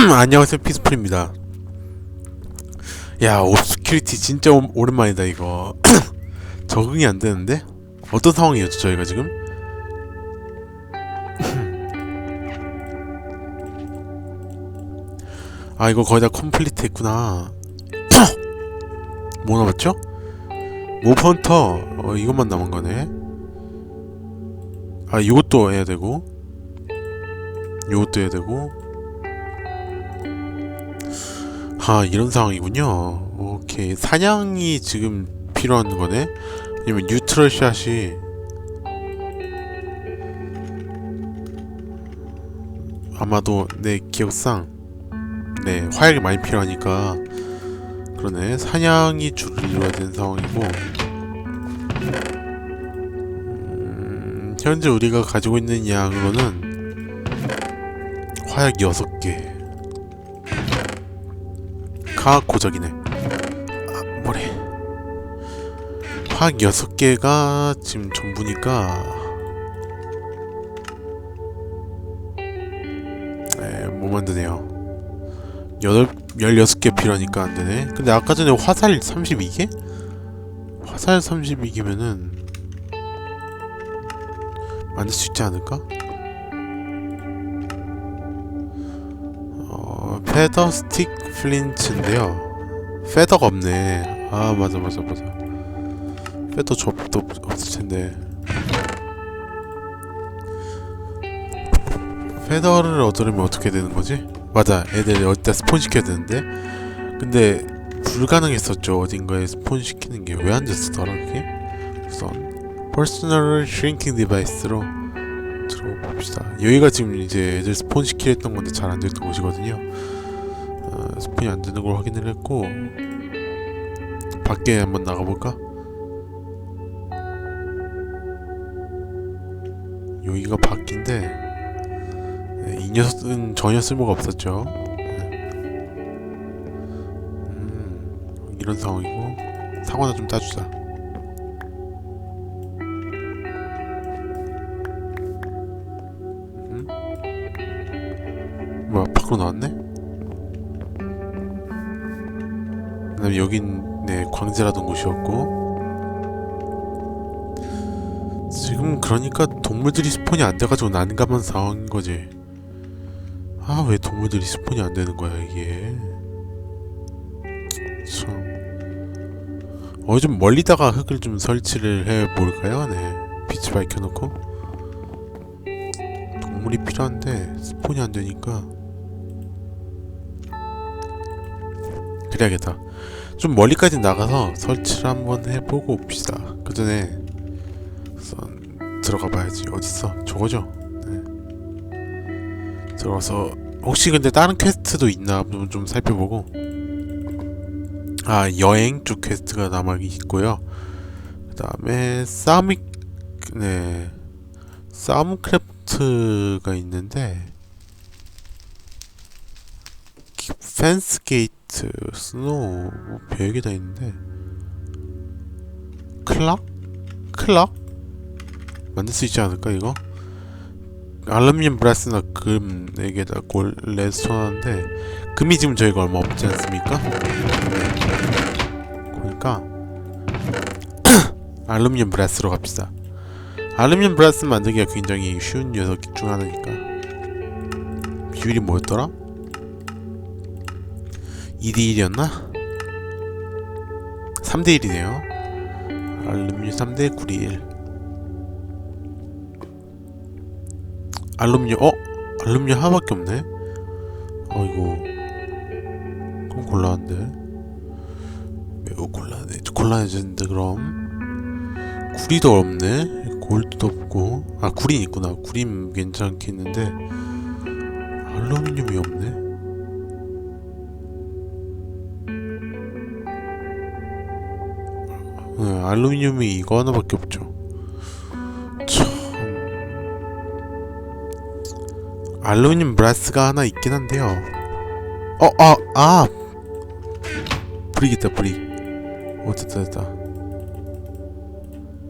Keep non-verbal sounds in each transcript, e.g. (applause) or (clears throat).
(clears throat) 안녕하세요 피스풀입니다. 야 옵스큐리티 진짜 오, 오랜만이다 이거. (clears throat) 적응이 안 되는데? 어떤 상황이었죠 저희가 지금? (clears throat) 아 이거 거의 다 컴플리트 했구나. 뭐 남았죠? 모펀터. 어, 이것만 남은 거네. 아 이것도 해야 되고. 이것도 해야 되고 아 이런 상황이군요. 오케이. 사냥이 지금 필요한 거네? 왜냐면 뉴트럴 샷이? 아마도 내 기억상 네 화약이 많이 필요하니까 그러네. 사냥이 주를 이루어야 되는 상황이고. 음, 현재 우리가 가지고 있는 양으로는 화약 6개 과학 고적이네. 아, 뭐래. 화학 6개가 지금 전부니까 네, 못 만드네요. 8, 16개 필요하니까 안 되네. 근데 아까 전에 화살 32개? 화살 32개면은 만들 수 있지 않을까? 페더 스틱 플린츠인데요. 페더가 없네. 아 맞아 맞아 맞아. 페더 접도 없- 없을 텐데. 페더를 얻으려면 어떻게 되는 거지? 맞아, 애들 어디다 스폰 시켜야 되는데. 근데 불가능했었죠. 어딘가에 스폰 시키는 게 왜 안 됐었더라 그게? 우선 퍼스널 슈링킹 디바이스로 들어봅시다. 여기가 지금 이제 애들 스폰 시키려 했던 건데 잘 안 됐던 곳이거든요. 어, 스폰이 안 되는 걸 확인을 했고 밖에 한번 나가볼까? 여기가 밖인데 네, 이 녀석은 전혀 쓸모가 없었죠. 네. 음, 이런 상황이고 상황을 좀 따주자. 음? 뭐야 밖으로 나왔네? 그다음에 여긴 네 광제라던 곳이었고 지금 그러니까 동물들이 스폰이 안 돼가지고 난감한 상황인 거지. 아 왜 동물들이 스폰이 안 되는 거야 이게. 참. 어디 좀 멀리다가 흙을 좀 설치를 해 볼까요? 네. 빛을 밝혀놓고 동물이 필요한데 스폰이 안 되니까 그래야겠다. 좀 멀리까지 나가서 설치를 한번 해보고 옵시다. 그 전에 들어가 봐야지. 어딨어? 저거죠? 네. 들어가서 혹시 근데 다른 퀘스트도 있나 좀, 좀 살펴보고 아 여행 쪽 퀘스트가 남아 있고요. 그 다음에 싸움이 네 싸움크래프트가 있는데 기- 펜스 게이트 스노우 뭐 별게 다 있는데 클락? 클락? 만들 수 있지 않을까 이거? 알루미늄 브라스나 금 4개다 골 레스토랑인데 금이 지금 저희가 얼마 없지 않습니까? 그러니까 (clears throat) 알루미늄 브라스로 갑시다 알루미늄 브라스 만들기가 굉장히 쉬운 녀석 중 하나니까 비율이 뭐였더라? 2대1이었나? 3대1이네요. 알루미늄 3대 9대1 알루미늄 어? 알루미늄 하나밖에 없네? 어이구. 그럼 곤란한데. 매우 곤란해 곤란해졌는데 그럼. 구리도 없네? 골드도 없고. 아 구린 있구나. 구린 괜찮겠는데. 알루미늄이 없네 네, 알루미늄이 이거 하나밖에 없죠 참 알루미늄 브라스가 하나 있긴 한데요. 어, 아, 아, 브릭 있다, 브릭. 오, 됐다, 됐다.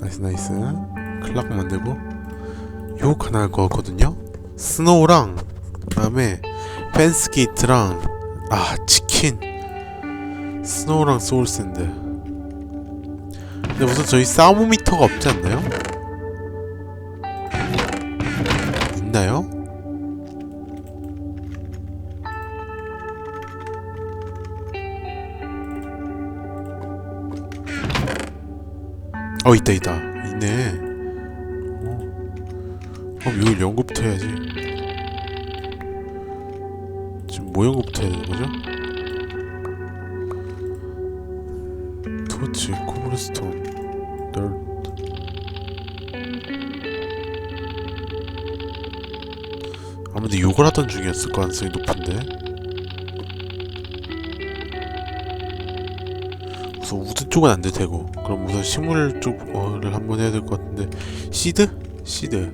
나이스, 나이스. 클락 만들고. 요 하나 할 것 같거든요. 스노우랑 그 다음에 펜스 게이트랑 아 치킨 스노우랑 소울 샌드 근데 우선 저희 사모미터가 없지 않나요? 있나요? 어 있다 있다 있네 어. 그럼 이걸 연구부터 해야지 지금 뭐 연구부터 해야 되는 거죠? 코블스톤, 널. 아무래도 욕을 하던 중이었을 가능성이 높은데. 우선 우드 쪽은 안 될 테고 그럼 우선 식물 쪽을 한번 해야 될 것 같은데. 시드? 시드.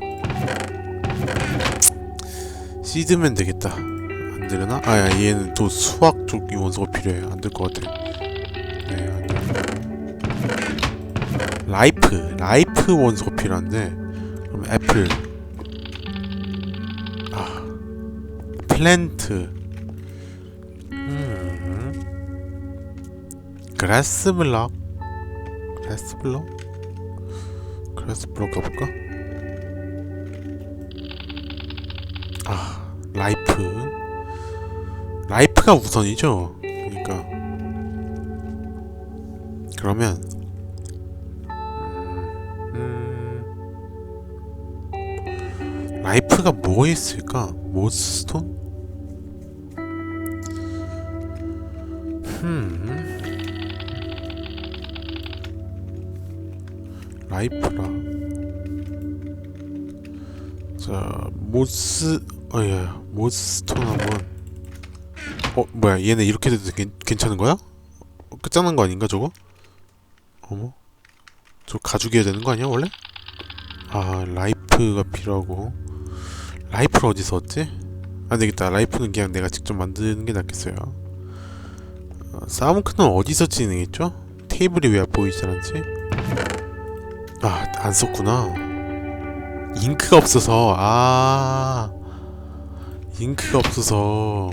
시드면 되겠다. 안 되려나? 아 야, 얘는 또 수학 쪽 원소가 필요해. 안 될 것 같아 라이프 라이프 원소가 필요한데 그럼 애플. 아 플랜트. 음. 그라스 블럭. 그라스 블럭? 그라스 블럭 가볼까? 아 라이프. 라이프가 우선이죠. 그러니까. 그러면 라이프가 뭐 있을까? 모스스톤? 음, 라이프라. 자, 모스, 어야, 모스스톤 한번. 어, 뭐야? 얘네 이렇게 돼도 괜, 괜찮은 거야? 어, 끝장난 거 아닌가 저거? 어머 저 가죽이어야 되는 거 아니야 원래? 아 라이프가 필요하고 라이프를 어디서 얻지? 안 되겠다 라이프는 그냥 내가 직접 만드는 게 낫겠어요. 어, 사무크는 어디서 진행했죠? 테이블이 왜 보이지 않지? 아 안 썼구나. 잉크가 없어서. 아 잉크가 없어서.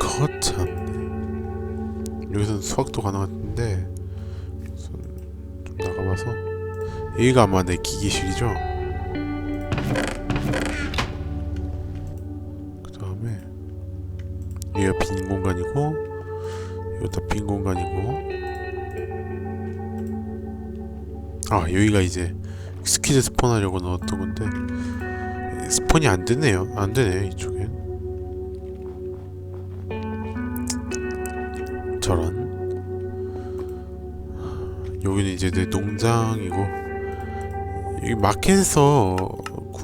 거참. 여기서는 수학도 가능한데 좀 나가봐서. 여기가 아마 내 기계실이죠 그 다음에 여기가 빈 공간이고 여기가 빈 공간이고. 아 여기가 이제 스퀴드 스폰하려고 넣었던 건데 스폰이 안 되네요. 안 되네 이쪽엔. 저런. 여기는 이제 내 농장이고 여기 마켓에서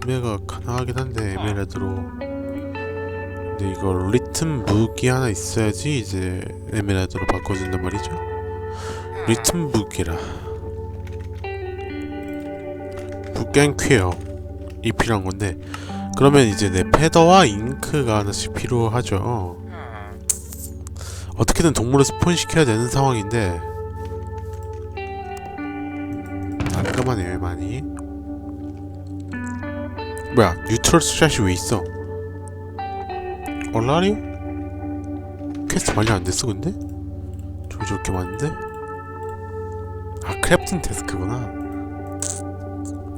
구매가 가능하긴 한데 에메랄드로. 근데 이거 리튼 무기 하나 있어야지 이제 에메랄드로 바꿔준단 말이죠? 리튼 무기라. 북갱 퀘어. 이 필요한 건데. 그러면 이제 내 패더와 잉크가 하나씩 필요하죠. 어떻게든 동물을 스폰시켜야 되는 상황인데. 음, 난감하네요 많이 뭐야 뉴트럴 스샷이 왜 있어 얼라리오? 퀘스트 완료 안 됐어 근데? 저기 저렇게 많은데? 아 크래프팅 테스크구나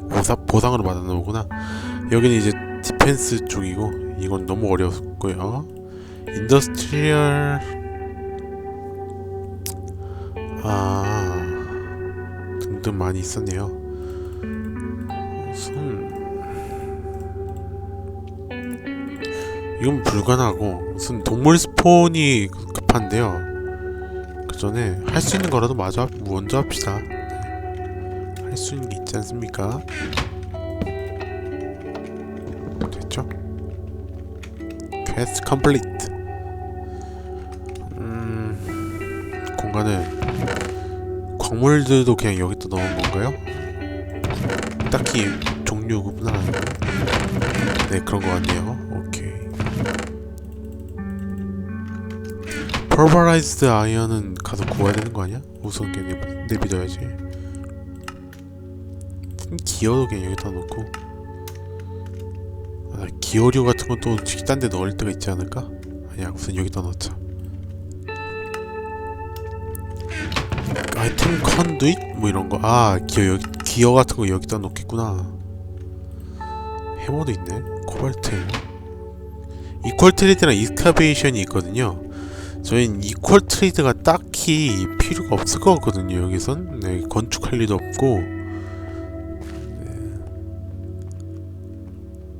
보상, 보상으로 받아놓은 거구나 여기는 이제 디펜스 쪽이고 이건 너무 어려웠고요 인더스트리얼 아 등등 많이 있었네요. 이건 불가능하고 우선 동물 스폰이 급한데요. 그 전에 할 수 있는 거라도 마저 먼저 합시다. 네. 할수 있는 게 있지 않습니까? 됐죠? 퀘스트 컴플리트. 음 공간을 광물들도 그냥 여기다 넣은 건가요? 딱히 종류 구분하는 네 그런 것 같네요 오케이 퍼버라이즈드 아이언은 가서 구해야 되는 거 아니야? 우선 그냥 내비, 내비둬야지 기어도 그냥 여기다 놓고 아, 기어류 같은 것도 딴데 넣을 때가 있지 않을까? 아니야 우선 여기다 넣자 아이템 컨두잇? 뭐 이런 거. 아, 기어 기어 같은 거 여기다 놓겠구나. 해머도 있네. 코발트. 이퀄 트레이드랑 이스카베이션이 있거든요. 저희는 이퀄 트레이드가 딱히 필요가 없을 것 같거든요. 여기선 네, 건축할 일도 없고. 네.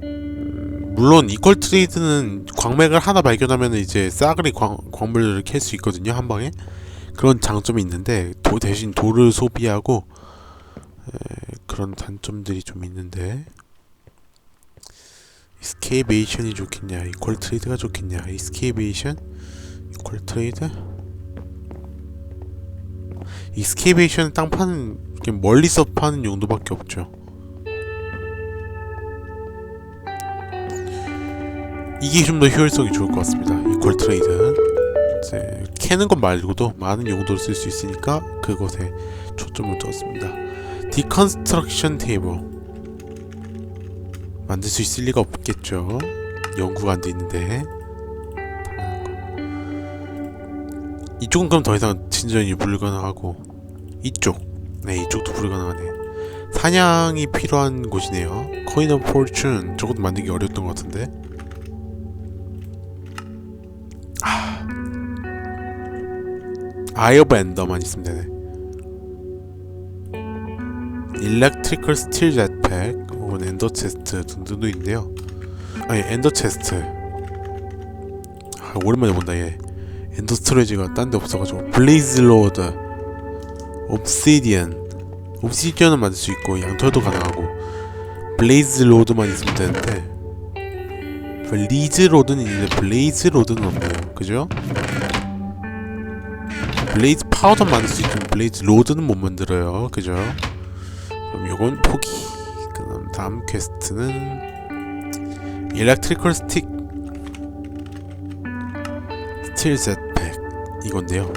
음, 물론 이퀄 트레이드는 광맥을 하나 발견하면 이제 싸그리 광, 광물들을 캘 수 있거든요. 한 방에. 그런 장점이 있는데 도 대신 돌을 소비하고 에, 그런 단점들이 좀 있는데 이스케이베이션이 좋겠냐 이퀄 트레이드가 좋겠냐 이스케이베이션 이퀄 트레이드? 이스케이베이션은 땅 파는 멀리서 파는 용도밖에 없죠. 이게 좀 더 효율성이 좋을 것 같습니다. 이퀄 트레이드. 이제 캐는 것 말고도 많은 용도를 쓸수 있으니까 그것에 초점을 뒀습니다. 디컨스트럭션 테이블 만들 수 있을 리가 없겠죠. 연구가 안 돼 있는데 이쪽은 그럼 더 이상 진전이 불가능하고 이쪽 네 이쪽도 불가능하네. 사냥이 필요한 곳이네요. 코인 오브 포춘 저것도 만들기 어려웠던 것 같은데. 아이 오브 엔더만 있으면 되네. 일렉트리컬 스틸 jetpack. 혹은 엔더 체스트 등등도 있는데요. 아니 엔더 체스트 아, 오랜만에 본다 얘 스토리지가 딴 데 없어가지고 블레이즈 로드 옵시디언 옵시디언은 만들 수 있고 양털도 가능하고 블레이즈 로드만 있으면 되는데 블리즈 로드는 있는데 블레이즈 로드는 없네요. 그죠? 블레이즈 파우더 만들 수 있지만 블레이즈 로드는 못 만들어요. 그죠? 그럼 요건 포기. 그 다음 다음 퀘스트는 일렉트리컬 스틱. 스틸 셋팩 이건데요.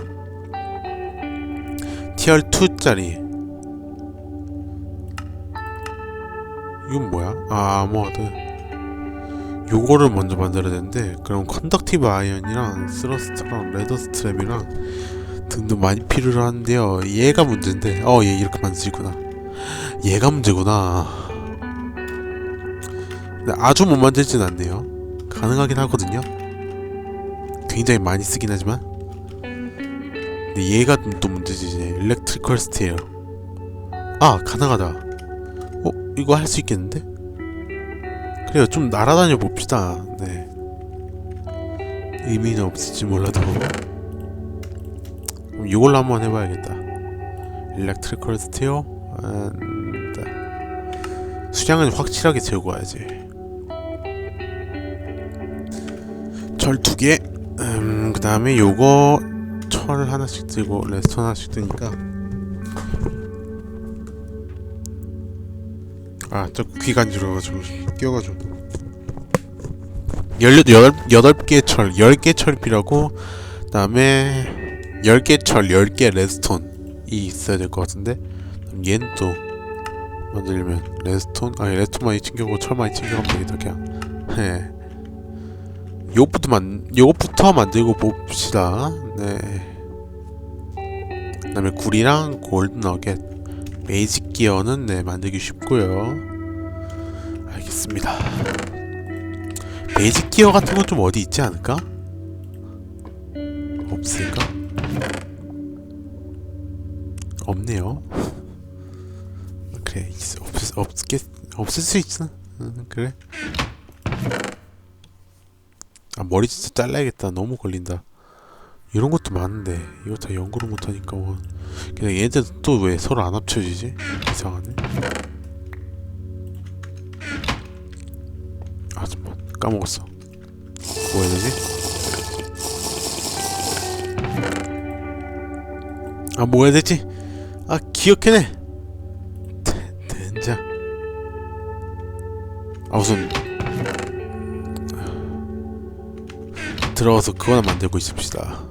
티얼 2짜리. 이건 뭐야? 아 아머드. 요거를 먼저 만들어야 되는데 그럼 컨덕티브 아이언이랑 스러스트랑 레더 스트랩이랑 등등 많이 필요로 하는데요. 얘가 문제인데 어 얘 이렇게 만들지구나. 얘가 문제구나. 근데 아주 못 만들진 않네요. 가능하긴 하거든요. 굉장히 많이 쓰긴 하지만 근데 얘가 또 문제지 이제 일렉트리컬 스틸 아 가능하다. 어? 이거 할 수 있겠는데? 그래요 좀 날아다녀 봅시다. 네. 의미는 없을지 몰라도. 그럼 이걸로 한번 해봐야겠다. 일렉트리컬 스티어 수량은 확실하게 재고 와야지. 철 두개 음, 그 다음에 요거 철 하나씩 들고 레스톤 하나씩 드니까. 아저 귀간지러가지고 끼어가지고. 여덟 개 철, 열개 필요하고 그다음에 열 개 철, 열 개 레스톤이 있어야 될 것 같은데? 그럼 얘는 또 만들려면 레스톤 아니 레스톤 많이 챙겨고 철 많이 챙겨가면 되겠다 그냥. 네. 요것부터 만 요것부터 만들고 봅시다. 네 그 다음에 구리랑 골드 너겟 베이직 기어는 네 만들기 쉽고요. 알겠습니다. 베이직 기어 같은 건 좀 어디 있지 않을까? 없을까? 없네요. 그래 있, 없, 없겠, 없을 수 있어 응, 그래. 아 머리 진짜 잘라야겠다. 너무 걸린다 이런 것도 많은데 이거 다 연구를 못하니까 뭐. 그냥 얘들 또 왜 서로 안 합쳐지지? 이상하네. 아 잠만 까먹었어. 뭐 해야 되지? 아 뭐 해야 되지? 아 기억해내! 대- 된장 아 우선. 들어가서 그거나 만들고 있읍시다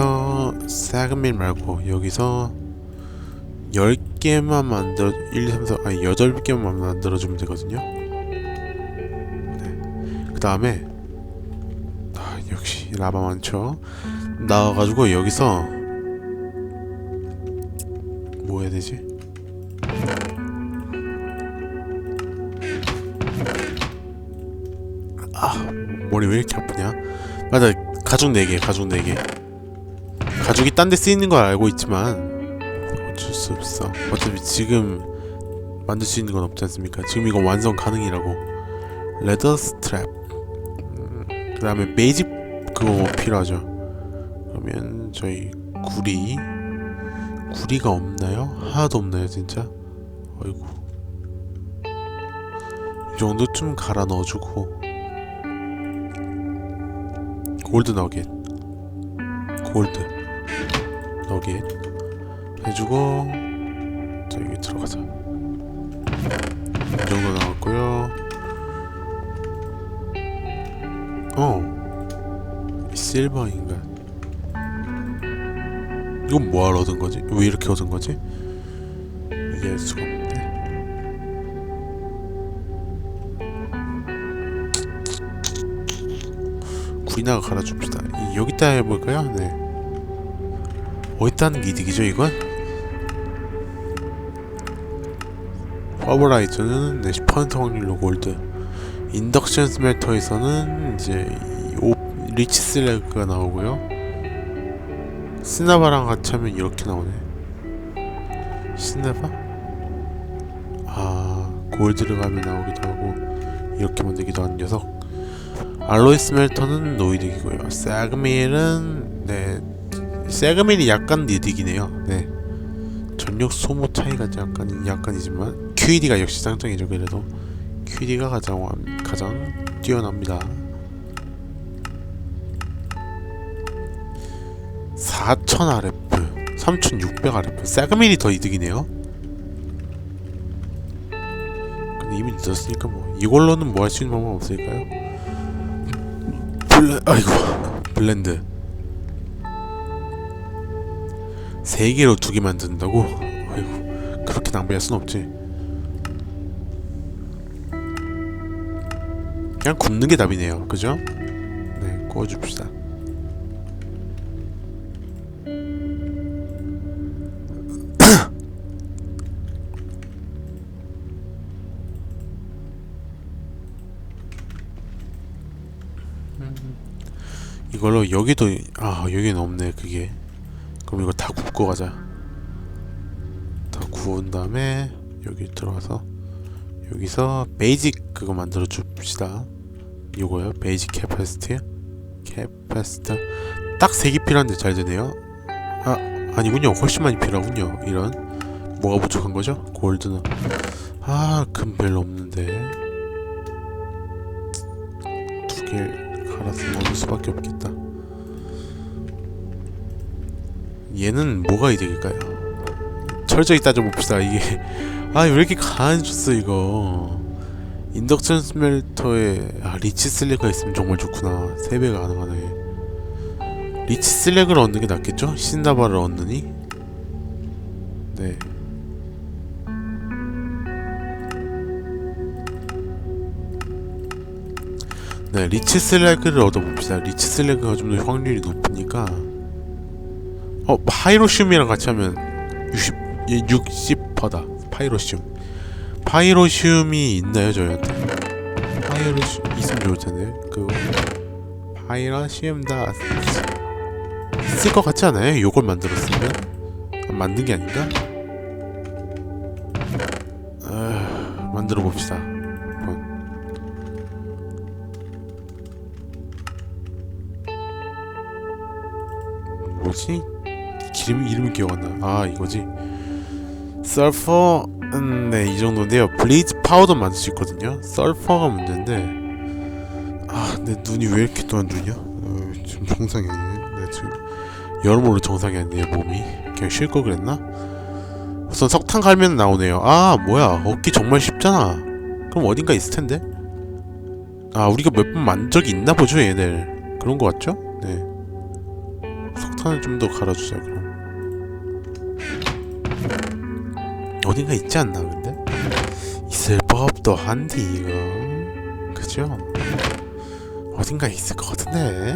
여기서 사그밀 말고 여기서 열 10개만 만들어 1, 2, 3, 4 아니 8개만 만들어주면 되거든요 네. 그 다음에 아 역시 라바 많죠 나와가지고 여기서 뭐 해야 되지? 아 머리 왜 이렇게 아프냐 맞아 가죽 4개 가죽 4개 가죽이 딴 데 쓰이는 걸 알고 있지만 어쩔 수 없어. 어차피 지금 만들 수 있는 건 없지 않습니까? 지금 이거 완성 가능이라고. 레더 스트랩 음, 그 다음에 베이직 그거 뭐 필요하죠. 그러면 저희 구리 구리가 없나요? 하나도 없나요 진짜? 어이구 이 정도쯤 갈아 넣어주고. 골드 너겟 골드 너겟 해주고 자 여기 들어가자 이 정도 나왔고요 어 실버 인간 이건 뭐하러 얻은 거지? 왜 이렇게 얻은 거지? 이해할 수가 없네 구이나 갈아줍시다 이- 여기다 해볼까요? 네 어디다 하는 게 이득이죠 이건? 파워라이저는 네, 10% 확률로 골드. 인덕션 스멜터에서는 이제 리치 슬래그가 나오고요. 스나바랑 같이 하면 이렇게 나오네. 스나바? 아 골드를 가면 나오기도 하고 이렇게 만들기도 하는 녀석. 알로이 스멜터는 노이득이고요. 세그밀은 네 세그밀이 약간 니득이네요. 네. 전력 소모 차이가 약간 약간이지만 QED가 역시 짱짱이죠 그래도. QED가 가장 완- 가장 뛰어납니다. 4000 RF 3600 RF 세그밀이 더 이득이네요. 근데 이미 늦었으니까 뭐 이걸로는 뭐 할 수 있는 방법 없을까요? 블레 아이고 블렌드 세 개로 두 개 만든다고? 아이고 그렇게 낭비할 순 없지 그냥 굽는 게 답이네요 그죠? 네 구워줍시다 (coughs) 이걸로 여기도 아 여기는 없네 그게 그럼 이거 다 굽고 가자. 다 구운 다음에 여기 들어가서 여기서 베이직 그거 만들어 줍시다. 이거요 베이직 캐파시티 캐파시터 딱세개 필요한데 잘 되네요. 아 아니군요. 훨씬 많이 필요하군요. 이런. 뭐가 부족한 거죠? 골드는. 아금 별로 없는데. 두 개 갈아서 넣을 수밖에 없겠다 얘는 뭐가 이득일까요? 철저히 따져봅시다 이게. (laughs) 아 왜 이렇게 가안줬어 이거? 인덕션 스멜터에 아 리치 슬래그가 있으면 정말 좋구나. 3배가 가능하네. 리치 슬래그를 얻는 게 낫겠죠? 신다바를 얻느니? 네. 네, 리치 슬래그를 얻어봅시다. 리치 슬래그가 좀 더 확률이 높으니까 어, 파이로슘이랑 같이 하면 60, 60%다. 파이로슘. 파이로슘이 있나요, 저희한테? 파이로슘 있으면 좋을 텐데. 그 파이로슘 다 있을 것 같지 않아요? 요걸 만들었으면 아, 만든 게 아닌가? 아, 만들어 봅시다. 뭐지? 기름 이름이 기억 안 나. 아 이거지. 설퍼 음, 네, 이 정도인데요. 블리즈 파우더 만들 수 있거든요. 설퍼가 문제인데 아, 내 눈이 왜 이렇게 또안 좋냐? 어, 지금 정상이 아니네. 내 지금 여러모로 정상이 아니네 몸이. 그냥 쉴걸 그랬나? 우선 석탄 갈면 나오네요. 아, 뭐야? 얻기 정말 쉽잖아. 그럼 어딘가 있을 텐데. 아, 우리가 몇 번 만 적이 있나 보죠, 얘들. 그런 거 같죠? 네. 석탄을 좀 더 갈아주자 그럼 어딘가 있지 않나 근데? 있을 법도 한디 이거 그죠? 어딘가 있을 것 같은데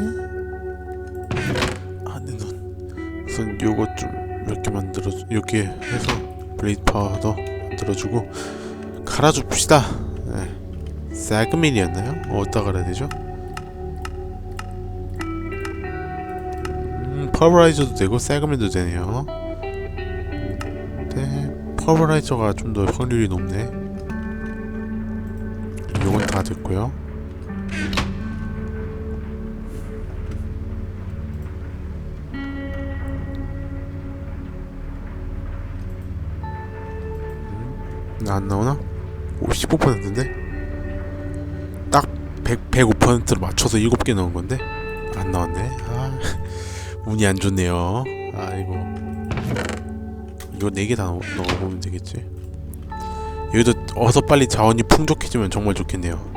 아내눈 우선 요것 좀몇 개 만들어 이렇게 해서 블레이드 파워도 만들어주고 갈아줍시다 네. 세그민이었나요? 어디다 갈아야 되죠? 음, 퍼블라이저도 되고 세그민도 되네요 네, 퍼블라이저가 좀 더 확률이 높네. 요건 다 됐고요. 음, 안 나오나? 55%인데? 딱 100, 105%로 맞춰서 7개 넣은 건데? 안 나왔네. 아, (laughs) 운이 안 좋네요. 아이고. 이거 4개 다 넣- 넣어보면 되겠지? 여기도 어서 빨리 자원이 풍족해지면 정말 좋겠네요